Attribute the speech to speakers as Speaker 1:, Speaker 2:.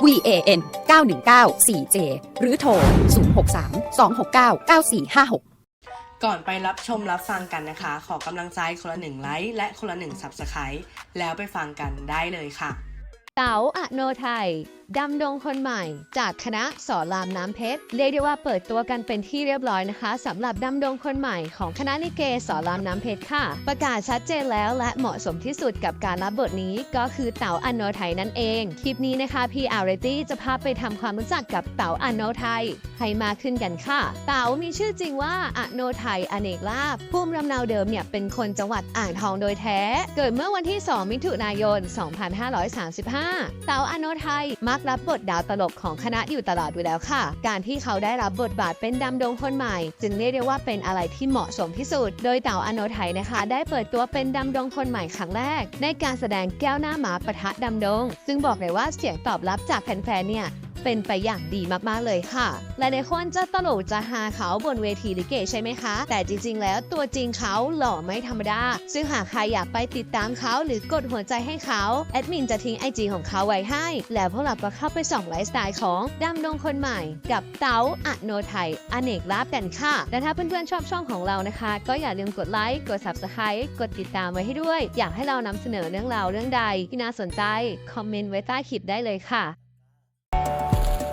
Speaker 1: van 919 4j หรือโทร 063 269 9456
Speaker 2: ก่อนไปรับชมรับฟังกันนะคะ ขอกำลังใจคนละหนึ่งไลค์และคนละหนึ่ง Subscribe แล้วไปฟังกันได้เลยค่ะ
Speaker 3: เต๋าอโนไทย ดำดงคนใหม่ จากคณะสอนรามน้ำเพชรเรียกได้ว่าเปิดตัวกันเป็นที่เรียบร้อยนะคะสำหรับดำดงคนใหม่ของคณะลิเกสอนรามน้ำเพชรค่ะ ประกาศชัดเจนแล้วและเหมาะสมที่สุดกับการรับบทนี้ก็คือเต๋าอโนไทยนั่นเอง คลิปนี้นะคะพี่อาร์เรตี้จะพาไปทำความรู้จักกับเต๋าอโนไทยให้มากขึ้นกันค่ะ เต๋ามีชื่อจริงว่าอโนไทยอเนกลาภภูมิลำเนาเดิมเนี่ยเป็นคนจังหวัดอ่างทองโดยแท้ เกิดเมื่อวันที่ 2 มิถุนายน 2535 เต๋าอโนไทยมักรับบทดาวตลกของคณะอยู่ตลอดอยู่แล้วค่ะ การที่เขาได้รับบทบาทเป็นดำดงคนใหม่ จึงเรียกได้ว่าเป็นอะไรที่เหมาะสมที่สุด โดยเต๋าอโนไทยนะคะ ได้เปิดตัวเป็นดำดงคนใหม่ครั้งแรก ในการแสดงแก้วหน้าหมาปะทะดำดง ซึ่งบอกเลยว่าเสียงตอบรับจากแฟนๆเนี่ย เป็นไปอย่างดีมากๆเลยค่ะและในคนจะตลกจะหาเขาบนเวทีลิเกใช่ไหมคะ แต่จริง ๆ แล้วตัวจริงเขาหล่อไม่ธรรมดา ซึ่งหากใครอยากไปติดตามเขาหรือกดหัวใจให้เขา แอดมินจะทิ้งไอจีของเขาไว้ให้ แล้วพวกเราก็เข้าไปส่องไลฟ์สไตล์ของดำดงคนใหม่ กับเต๋าอโนไทยอเนกลาบกันค่ะ และถ้าเพื่อนๆชอบช่องของเรานะคะ ก็อย่าลืมกดไลค์ กด subscribe กดติดตามไว้ให้ด้วย อยากให้เรานำเสนอเรื่องราวเรื่องใดที่น่าสนใจ คอมเมนต์ไว้ใต้คลิปได้เลยค่ะ